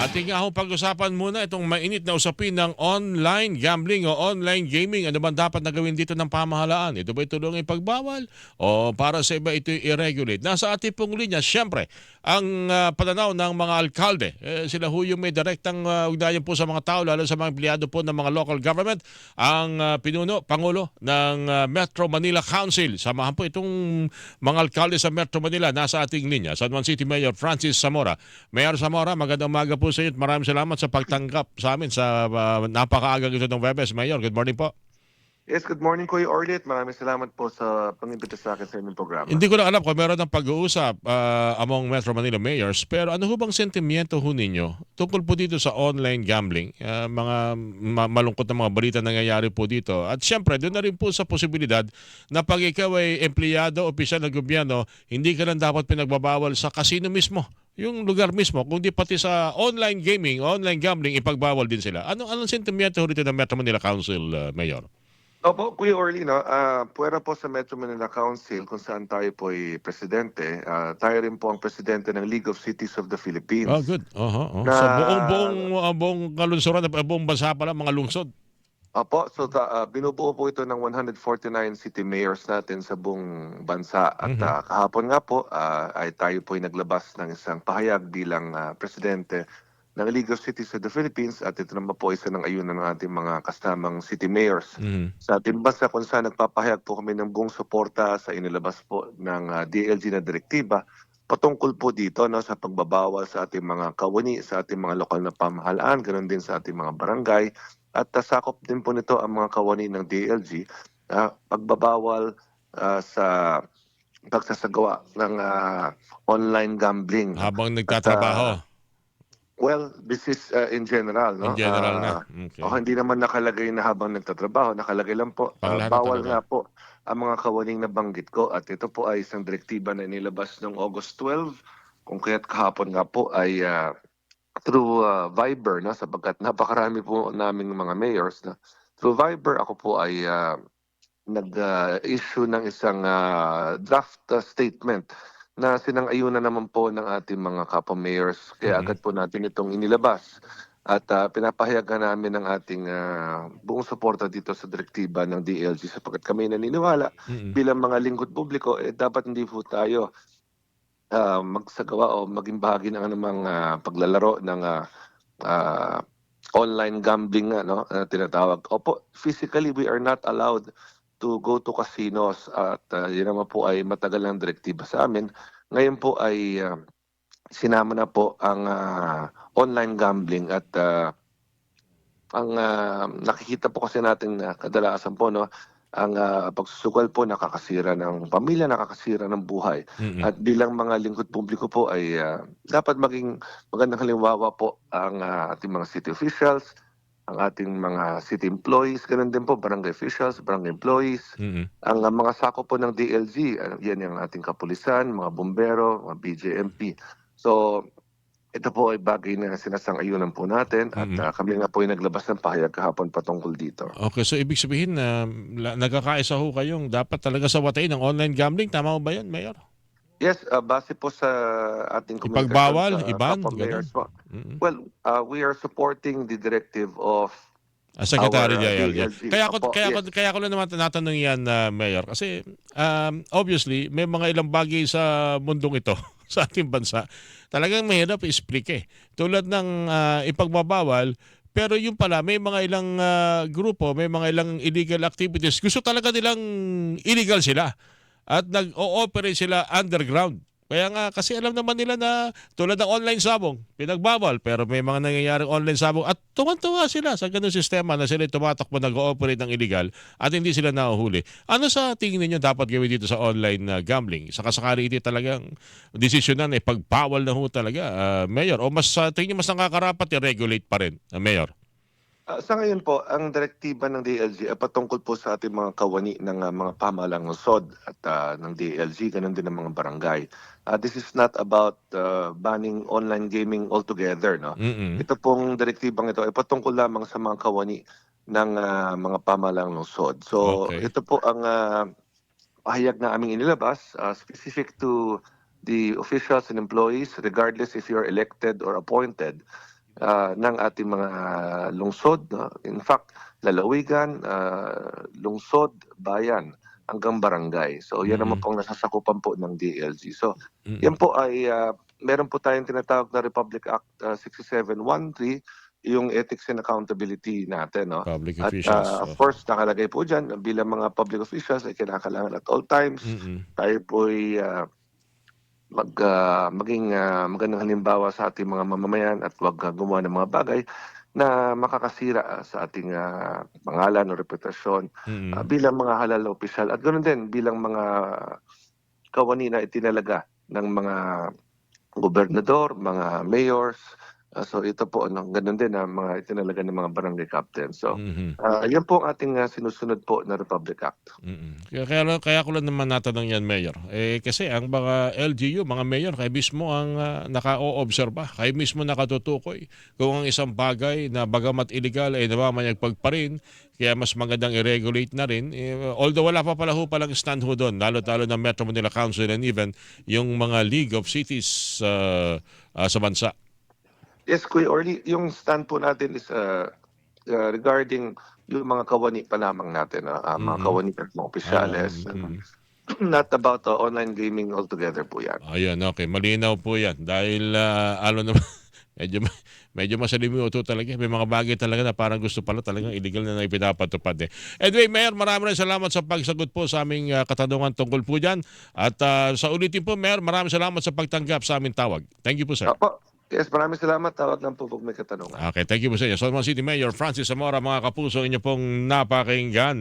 Ating nga hong pag-usapan muna itong mainit na usapin ng online gambling o online gaming. Ano ba dapat na gawin dito ng pamahalaan? Ito ba itulong ipagbawal o para sa iba ito i-regulate? Nasa ating pong linya, siyempre, ang ah, pananaw ng mga alkalde. Eh, sila ho yung may direktang uh, ugnayan po sa mga tao, lalo sa mga empleyado po ng mga local government. Ang ah, pinuno, Pangulo ng ah, Metro Manila Council. Samahan po itong mga alkalde sa Metro Manila. Nasa ating linya, San Juan City Mayor Francis Zamora. Mayor Zamora, magandang umaga po sa inyo at maraming salamat sa pagtanggap sa amin sa uh, napakaagang ito ng Webes. Mayor, good morning po. Yes, good morning Kuya Orly at maraming salamat po sa pangimbita sa akin sa inyong programa. Hindi ko na alam kung meron ng pag-uusap uh, among Metro Manila mayors, pero ano ho bang sentimiento ho ninyo tungkol po dito sa online gambling? Uh, mga ma- malungkot na mga balita nangyayari po dito. At syempre, doon na rin po sa posibilidad na pag ikaw ay empleyado, opisyal ng gobyerno, hindi ka lang dapat pinagbabawal sa casino mismo yung lugar mismo, kundi pati sa online gaming, online gambling, ipagbawal din sila. Ano anong sentimiento dito ng Metro Manila Council, uh, Mayor? Opo, Kuya Orly, no, ah puwera po sa Metro Manila Council kung saan tayo po ay presidente. Ah, tayo rin po ang presidente ng League of Cities of the Philippines. Oh, good. Oho, oh. Na- Sa buong buong uh, buong kalungsuran, uh, buong bansa pala mga lungsod. Opo, so ta, ah, binubuo po ito ng 149 city mayors natin sa buong bansa. At Mhm. ah, kahapon nga po ah, ay tayo po ay naglabas ng isang pahayag bilang ah, presidente ng League of Cities of the Philippines at ito naman po isa ng ayunan ng ating mga kasamang city mayors. Mhm. sa ating bansa kung saan nagpapahayag po kami ng buong suporta sa inilabas po ng ah, DLG na direktiba patungkol po dito no, sa pagbabawal sa ating mga kawani, sa ating mga lokal na pamahalaan, ganoon din sa ating mga barangay. At ah, sakop din po nito ang mga kawani ng DLG, ah, pagbabawal ah, sa pagsasagawa ng ah, online gambling. Habang nagtatrabaho. Well, this is ah, in general. No? in general na. Ah, Okay. Oh, hindi naman nakalagay na habang nagtatrabaho, nakalagay lang po. Lahat bawal talaga. nga po ang mga kawaning nabanggit ko at ito po ay isang direktiba na inilabas noong August 12 kung kaya't kahapon nga po ay ah, through ah, Viber no sapagkat napakarami po naming mga mayors na through Viber ako po ay ah, nag-issue ng isang ah, draft ah, statement na sinang-ayunan naman po ng ating mga kapwa mayors kaya Mhm. agad po natin itong inilabas at ah, pinapahayagan namin ng ating ah, buong suporta dito sa direktiba ng DLG sapagkat kami naniniwala Mhm. bilang mga lingkod publiko eh dapat hindi po tayo ah, magsagawa o maging bahagi ng anumang ah, paglalaro ng ah, ah, online gambling nga no na tinatawag. Opo, physically we are not allowed to go to casinos at ah, yun naman po ay matagal ng direktiba sa amin. Ngayon po ay ah, sinama na po ang ah, online gambling at ah, ang ah, nakikita po kasi natin na kadalasan po no ang ah, pagsusugal po nakakasira ng pamilya, nakakasira ng buhay. Mhm. At bilang mga lingkod publiko po ay ah, dapat maging magandang halimbawa po ang ah, ating mga city officials, ang ating mga city employees, ganun din po barangay officials, barangay employees, Mhm. ang ah, mga sako po ng DLG, ah, yan yung ating kapulisan, mga bombero, mga BJMP. So ito po ay bagay na sinasang-ayunan po natin at Mhm. ah, kami nga po ay naglabas ng pahayag kahapon patungkol dito. Okay, so ibig sabihin na la- nagkakaisa ho kayong dapat talaga sa watain ng online gambling. Tama ba yan, Mayor? Yes, ah, base po sa ating komunikasyon Ipagbawal, sa iban, kapwa mayors po. Mhm. Well, uh, we are supporting the directive of Ah, Secretary Our, uh, DILG. DLG. Kaya ako Opo, kaya ako yes. kaya ko lang naman tinatanong yan na Mayor kasi um, obviously may mga ilang bagay sa mundong ito sa ating bansa. Talagang mahirap i-explain eh. Tulad ng ah, ipagbabawal pero yung pala may mga ilang ah, grupo, may mga ilang illegal activities. Gusto talaga nilang illegal sila at nag-ooperate sila underground. Kaya nga, kasi alam naman nila na tulad ng online sabong, pinagbawal, pero may mga nangyayaring online sabong at tuwan-tuwa sila sa ganung sistema na sila tumatakbo nag-ooperate ng illegal at hindi sila nahuhuli. Ano sa tingin ninyo dapat gawin dito sa online na gambling? Sa kasakali ito talagang desisyonan eh, pagbawal na ho talaga, ah, Mayor? O mas sa tingin nyo mas nakakarapat i-regulate pa rin, ah, Mayor? Uh, sa ngayon po, ang direktiba ng DLG ay patungkol po sa ating mga kawani ng uh, mga pamahalang lungsod at uh, ng DLG, ganun din ng mga barangay. Uh, this is not about uh, banning online gaming altogether, no? Mm-mm. Ito pong direktibang ito ay patungkol lamang sa mga kawani ng ah, mga pamahalang lungsod. So, Okay. ito po ang ah, pahayag na aming inilabas ah, specific to the officials and employees regardless if you're elected or appointed. Ah, ng ating mga lungsod. no? In fact, lalawigan, ah, lungsod, bayan, hanggang barangay. So yan naman Mhm. pong nasasakupan po ng DLG. So Mm-mm. yan po ay ah, meron po tayong tinatawag na Republic Act ah, 6713 yung ethics and accountability natin no. Public At officials. ah, of course nakalagay po diyan bilang mga public officials ay kinakailangan at all times Mm-mm. tayo po ay ah, mag ah, maging ah, magandang halimbawa sa ating mga mamamayan at wag ah, gumawa ng mga bagay na makakasira sa ating ah, pangalan o reputasyon Mm-mm. ah, bilang mga halal na opisyal at ganoon din bilang mga kawani na itinalaga ng mga gobernador, mga mayors. Ah, so ito po ano, ganun din ang mga itinalaga ng mga barangay captain. So Mhm. ah, yan po ang ating ah, sinusunod po na Republic Act. Mm. Kaya, kaya, kaya ko lang naman natanong yan, Mayor. Eh, kasi ang mga LGU, mga mayor, kayo mismo ang uh, naka-o-obserba. Kayo mismo nakatutukoy kung ang isang bagay na bagamat illegal ay namamayagpag pa rin, kaya mas magandang i-regulate na rin. Eh, although wala pa pala ho palang stand ho doon, lalo-talo ng Metro Manila Council and even yung mga League of Cities uh, uh, sa bansa. Yes, Kuya Orly, yung stand po natin is uh, uh, regarding yung mga kawani pa lamang natin, ah, ah, mga kawani at mga opisyales. Ah, ano. mm. Not about uh, online gaming altogether po yan. Ayun, okay. Malinaw po yan. Dahil, uh, ano naman, medyo, medyo masalimuto talaga. May mga bagay talaga na parang gusto pala talagang illegal na ipinapatupad eh. Anyway, Mayor, maraming salamat sa pagsagot po sa aming uh, katanungan tungkol po dyan. At uh, sa ulitin po, Mayor, maraming salamat sa pagtanggap sa aming tawag. Thank you po, sir. Apo, yes, maraming salamat. Tawag lang po pag may katanungan. Okay, thank you po sa inyo. Solomon City Mayor Francis Zamora, mga kapuso, inyo pong napakinggan.